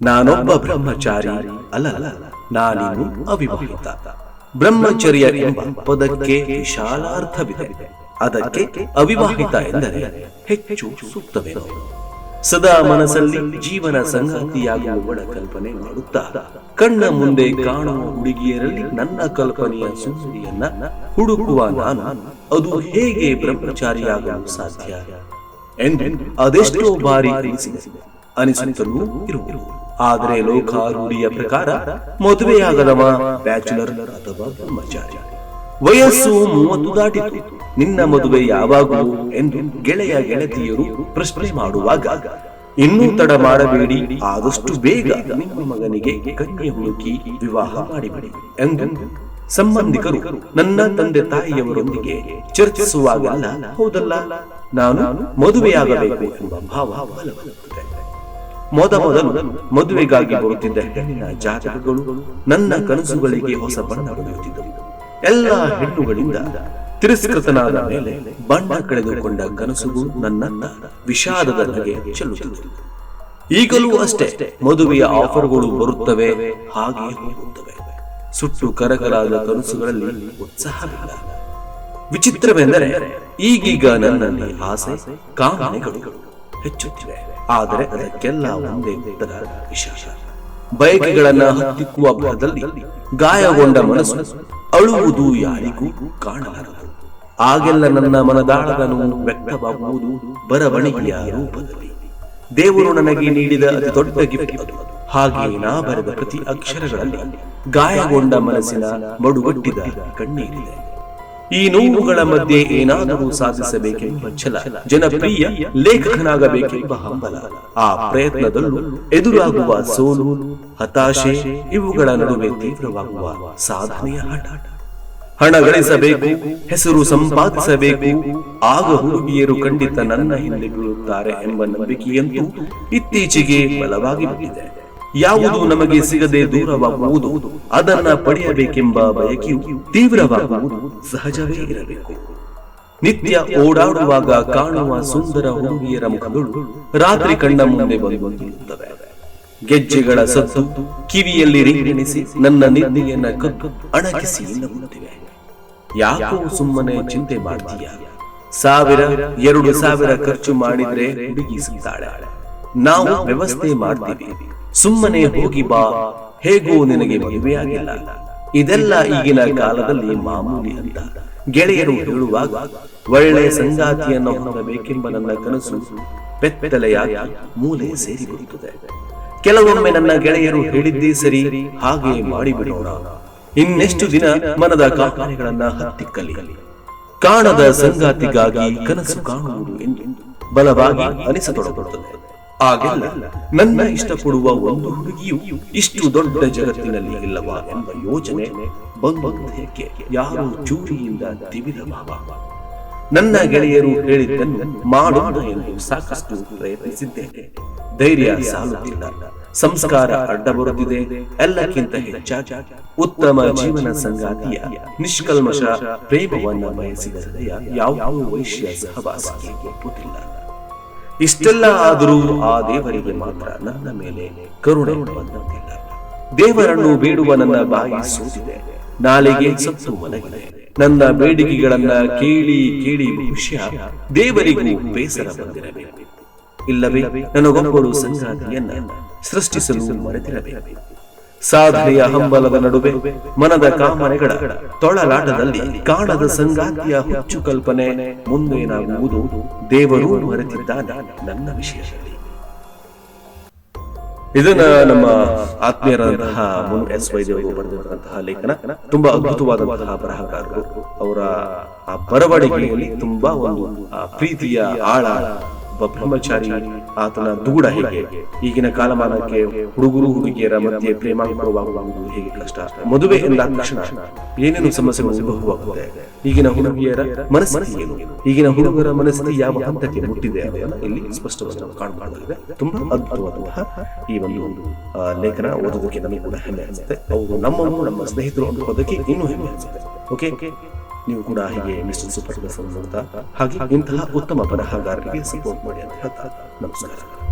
ನಾನೊಬ್ಬ ಬ್ರಹ್ಮಚಾರಿ ಅಲ್ಲ ನಾನಿನ್ನು ಅವಿವಾಹಿತ. ಬ್ರಹ್ಮಚರ್ಯ ಎಂಬ ಪದಕ್ಕೆ ವಿಶಾಲ ಅರ್ಥವಿದೆ. ಅದಕ್ಕೆ ಅವಿವಾಹಿತ ಎಂದರೆ ಹೆಚ್ಚು ಸೂಕ್ತವೇನು? ಸದಾ ಮನಸ್ಸಲ್ಲಿ ಜೀವನ ಸಂಗಾತಿಯಾಗುವವಳ ಕಲ್ಪನೆ ಮಾಡುತ್ತಾ, ಕಣ್ಣ ಮುಂದೆ ಕಾಣುವ ಹುಡುಗಿಯರಲ್ಲಿ ನನ್ನ ಕಲ್ಪನೆಯ ಸುಂದರಿಯನ್ನ ಹುಡುಕುವ ನಾನು ಅದು ಹೇಗೆ ಬ್ರಹ್ಮಚಾರಿಯಾಗಲು ಸಾಧ್ಯ? ಎಂದು ಅದೆಷ್ಟೋ ಬಾರಿ ಅನಿಸುತ್ತಲೂ ಇರುವುದು. ಆದರೆ ಲೋಕಾರೂಢಿಯ ಪ್ರಕಾರ ಮದುವೆಯಾಗದವ ಬ್ಯಾಚುಲರ್ ಅಥವಾ ಬ್ರಹ್ಮಚಾರಿ. ವಯಸ್ಸು ಮೂವತ್ತು ದಾಟಿತು. ನಿನ್ನ ಮದುವೆ ಯಾವಾಗಲೂ ಎಂದು ಗೆಳೆಯ ಗೆಳತಿಯರು ಪ್ರಶ್ನೆ ಮಾಡುವಾಗ, ಇನ್ನೂ ತಡ ಮಾಡಬೇಡಿ, ಆದಷ್ಟು ಬೇಗ ನಿಮ್ಮ ಮಗನಿಗೆ ಕನ್ಯೆ ಹುಡುಕಿ ವಿವಾಹ ಮಾಡಿಬಿಡಿ ಎಂದು ಸಂಬಂಧಿಕರು ನನ್ನ ತಂದೆ ತಾಯಿಯವರೊಂದಿಗೆ ಚರ್ಚಿಸುವಾಗಲ್ಲ, ಹೌದಲ್ಲ, ನಾನು ಮದುವೆಯಾಗಬೇಕು ಎಂಬ ಭಾವ ಬಲವಾಗುತ್ತದೆ ಮೊದ ಮೊದಲು ಮದುವೆಗಾಗಿ ಬರುತ್ತಿದ್ದ ಹೆಣ್ಣಿನ ಜಾತಕಗಳು ನನ್ನ ಕನಸುಗಳಿಗೆ ಹೊಸ ಬಣ್ಣ ಬರೆಯುತ್ತಿದ್ದವು ಎಲ್ಲ ಹೆಣ್ಣುಗಳಿಂದ ತಿರಸ್ಕೃತನಾದ ಮೇಲೆ ಬಣ್ಣ ಕಳೆದುಕೊಂಡ ಕನಸುಗಳು ನನ್ನನ್ನ ವಿಷಾದದ ನಗೆ ಚೆಲ್ಲುತ್ತಿದ್ದವು. ಈಗಲೂ ಅಷ್ಟೇ ಮದುವೆಯ ಆಫರ್ಗಳು ಬರುತ್ತವೆ ಹಾಗೆ ಹೋಗುತ್ತವೆ. ಸುಟ್ಟು ಕರಕಲಾದ ಕನಸುಗಳಲ್ಲಿ ಉತ್ಸಾಹವಿಲ್ಲ. ವಿಚಿತ್ರವೆಂದರೆ ಈಗೀಗ ನನ್ನಲ್ಲಿ ಆಸೆ, ಕಾಮನೆಗಳು ಹೆಚ್ಚುತ್ತಿವೆ. ಆದರೆ ಅದಕ್ಕೆಲ್ಲ ಒಂದೇ ಉತ್ತರ ವಿಶೇಷ. ಬಯಕೆಗಳನ್ನ ಹತ್ತಿಕ್ಕುವ ಭರದಲ್ಲಿ ಗಾಯಗೊಂಡ ಮನಸ್ಸು ಅಳುವುದು ಯಾರಿಗೂ ಕಾಣಲಾರದು ಆಗೆಲ್ಲ ನನ್ನ ಮನದಾಳದ ನೋವು ವ್ಯಕ್ತವಾಗುವುದು ಬರವಣಿಗೆಯ ರೂಪದಲ್ಲಿ. ದೇವರು ನನಗೆ ನೀಡಿದ ಅತಿ ದೊಡ್ಡ ಗಿಫ್ಟ್ ಅದು. ಹಾಗೆ ನಾ ಬರೆದ ಪ್ರತಿ ಅಕ್ಷರಗಳಲ್ಲಿ ಗಾಯಗೊಂಡ ಮನಸ್ಸಿನ ಮಡುಗಟ್ಟಿದ ಕಣ್ಣೀರಿದೆ ಈ ನೋವುಗಳ ಮಧ್ಯೆ ಏನಾದರೂ ಸಾಧಿಸಬೇಕೆಂಬ ಛಲ, ಜನಪ್ರಿಯ ಲೇಖಕನಾಗಬೇಕೆಂಬ ಹಂಬಲ, ಆ ಪ್ರಯತ್ನದಲ್ಲೂ ಎದುರಾಗುವ ಸೋಲು, ಹತಾಶೆ ಇವುಗಳ ನಡುವೆ ತೀವ್ರವಾಗುವ ಸಾಧನೆಯ ಹಠ. ಹಣ ಗಳಿಸಬೇಕು, ಹೆಸರು ಸಂಪಾದಿಸಬೇಕು, ಆಗ ಹುಡುಗಿಯರು ಖಂಡಿತ ನನ್ನ ಹಿಂದೆ ಬೀಳುತ್ತಾರೆ ಎಂಬ ನಂಬಿಕೆಯಂತೂ ಇತ್ತೀಚೆಗೆ ಬಲವಾಗಿ ಬಂದಿದೆ. ಯಾವುದು ನಮಗೆ ಸಿಗದೆ ದೂರವಾಗುವುದು ಅದನ್ನ ಪಡೆಯಬೇಕೆಂಬ ಬಯಕೆಯು ತೀವ್ರವಾಗುವುದು ಸಹಜವೇ ಇರಬೇಕು. ನಿತ್ಯ ಓಡಾಡುವಾಗ ಕಾಣುವ ಸುಂದರ ಹುಡುಗಿಯರ ಮುಖಗಳು ರಾತ್ರಿ ಕಣ್ಣ ಮುಂದೆ ಬಂದು ಗೆಜ್ಜೆಗಳ ಸದ್ದು ಕಿವಿಯಲ್ಲಿ ರಿಂಗಣಿಸಿ ನನ್ನ ನಿದ್ದೆಯನ್ನ ಕದ್ದು ಅಣಕಿಸಿ ನಗುತ್ತಿವೆ ಯಾಕೋ ಸುಮ್ಮನೆ ಚಿಂತೆ ಮಾಡ್ತೀಯ? ಸಾವಿರ ಎರಡು ಸಾವಿರ ಖರ್ಚು ಮಾಡಿದ್ರೆ ಹುಡುಗಿ ಸಿಗ್ತಾಳೆ ನಾವು ವ್ಯವಸ್ಥೆ ಮಾಡ್ತೀವಿ. ಸುಮ್ಮನೆ ಹೋಗಿ ಬಾ. ಹೇಗೂ ನಿನಗೆ ಮದುವೆಯಾಗಿಲ್ಲ ಇದೆಲ್ಲ ಈಗಿನ ಕಾಲದಲ್ಲಿ ಮಾಮೂಲಿ ಅಂತ. ಗೆಳೆಯರು ಹೇಳುವಾಗ ಒಳ್ಳೆ ಸಂಗಾತಿಯನ್ನು ಹೊಂದಬೇಕೆಂಬ ನನ್ನ ಕನಸು ಬೆತ್ತಲೆಯಾಗಿ ಮೂಲೆ ಸೇರಿಬಿಡುತ್ತದೆ ಕೆಲವೊಮ್ಮೆ ನನ್ನ ಗೆಳೆಯರು ಹೇಳಿದ್ದೇ ಸರಿ ಹಾಗೆ ಮಾಡಿಬಿಡೋಣ. ಇನ್ನೆಷ್ಟು ದಿನ ಮನದ ಕಾಕನೆಗಳನ್ನ ಹತ್ತಿಕ್ಕಲಿ. ಕಾಣದ ಸಂಗಾತಿಗಾಗಿ ಕನಸು ಕಾಣುವುದು ಎಂದು ಬಲವಾಗಿ ಅನಿಸತೊಡಗುತ್ತದೆ. ಆಗೆಲ್ಲ. ನನ್ನ ಇಷ್ಟಪಡುವ ಒಂದು ಹುಡುಗಿಯು ಇಷ್ಟು ದೊಡ್ಡ ಜಗತ್ತಿನಲ್ಲಿ ಇಲ್ಲವಾ ಎಂಬ ಯೋಚನೆ ಬಂದಕ್ಕೆ ಯಾರು ಚೂರಿಯಿಂದ ತಿವಿದ ಭಾವ. ನನ್ನ ಗೆಳೆಯರು ಹೇಳಿದ್ದನ್ನು ಮಾಡೋಣ ಎಂದು ಸಾಕಷ್ಟು ಪ್ರಯತ್ನಿಸಿದ್ದೇನೆ. ಧೈರ್ಯ ಸಾಲುತ್ತಿಲ್ಲ. ಸಂಸ್ಕಾರ ಅಡ್ಡ ಬರುತ್ತಿದೆ. ಎಲ್ಲಕ್ಕಿಂತ ಹೆಚ್ಚಾಗಿ ಉತ್ತಮ ಜೀವನ ಸಂಗಾತಿಯ ನಿಷ್ಕಲ್ಮಶ ಪ್ರೇಮವನ್ನ ಬಯಸಿದ ಹೃದಯ ಯಾವ ವೈಶ್ಯ ಸಹವಾಸಕ್ಕೆ ಒಪ್ಪುತ್ತಿಲ್ಲ. ಇಷ್ಟೆಲ್ಲ ಆದರೂ ಆ ದೇವರಿಗೆ ಮಾತ್ರ ನನ್ನ ಮೇಲೆ ಕರುಣೆ ಬಂದಂತಿಲ್ಲ. ದೇವರನ್ನು ಬೇಡುವ ನನ್ನ ಬಾಯಿ ಸೋತಿದೆ. ನಾಳೆಗೆ ಸತ್ತು ಮಲಗಿದೆ. ನನ್ನ ಬೇಡಿಕೆಗಳನ್ನ ಕೇಳಿ ಕೇಳಿ ಬಹುಶಃ ದೇವರಿಗೂ ಬೇಸರ ಬಂದಿರಬೇಕು. ಇಲ್ಲವೇ ನನಗೊಬ್ಬರು ಸಂಗಾತಿಯನ್ನ ಸೃಷ್ಟಿಸಲು ಮರೆತಿರಬೇಕು. ಸಾಧನೆಯ ಹಂಬಲದ ನಡುವೆ ಮನದ ಕಾಮನೆಗಳ ತೊಳಲಾಟದಲ್ಲಿ ಕಾಣದ ಸಂಗಾತಿಯ ಹುಚ್ಚು ಕಲ್ಪನೆ ಮುಂದೇನಾಗುವುದು ದೇವರು ಮರೆತಿದ್ದಾನೆ ನನ್ನ ವಿಷಯದಲ್ಲಿ. ಇದನ್ನ ನಮ್ಮ ಆತ್ಮೀಯರಾದಂತಹ ಮುನ್ ಎಸ್ ವೈದ್ಯವರು ಬರೆದಿರುವಂತಹ ಲೇಖನ ತುಂಬಾ ಅದ್ಭುತವಾದಂತಹ ಬರಹಗಾರರು. ಅವರ ಆ ಬರವಣಿಗೆಯಲ್ಲಿ ತುಂಬಾ ಒಂದು ಪ್ರೀತಿಯ ಆಳ ಬ್ರಹ್ಮಚಾರಿ ಆತನ ದೂಡ ಹೇಗೆ? ಈಗಿನ ಕಾಲಮಾನಕ್ಕೆ ಹುಡುಗರು ಹುಡುಗಿಯರ ಮಧ್ಯೆ ಪ್ರೇಮಾಂಕರವಾಗುವುದು ಹೇಗೆ ಕಷ್ಟ? ಮದುವೆ ಎಂದ ತಕ್ಷಣ ಏನೇನು ಉದ್ಭವವಾಗುತ್ತೆ? ಈಗಿನ ಹುಡುಗಿಯರ ಮನಸ್ಸಿಗೆ ಏನು? ಈಗಿನ ಹುಡುಗರ ಮನಸ್ಸಿಗೆ ಯಾವ ಹಂತಕ್ಕೆ ಮುಟ್ಟಿದೆ ಅನ್ನೋದನ್ನ ಇಲ್ಲಿ ಸ್ಪಷ್ಟವಾಗಿ ನಾವು ಕಾಣಬಹುದಾಗಿದೆ ತುಂಬಾ ಅದ್ಭುತವಾದಂತಹ ಈ ಒಂದು ಲೇಖನ ಓದೋದಕ್ಕೆ ನಮಗೆ ಕೂಡ ಹೆಮ್ಮೆ ಅನಿಸುತ್ತೆ. ಅವರು ನಮ್ಮನ್ನು ನಮ್ಮ ಸ್ನೇಹಿತರು ಅನ್ನೋದಕ್ಕೆ ಇನ್ನೂ ಹೆಮ್ಮೆ ಅನಿಸುತ್ತೆ. ಓಕೆ ನೀವು ಕೂಡ ಹೀಗೆ ಮಿಸ್ಟರ್ ಸೂಪರ್ ನೋಡ್ತಾ ಹಾಗೆ ಇಂತಹ ಉತ್ತಮ ಬರಹಗಾರರಿಗೆ ಸಪೋರ್ಟ್ ಮಾಡಿ ಅಂತ ಹೇಳ್ತಾ ನಮಸ್ಕಾರ.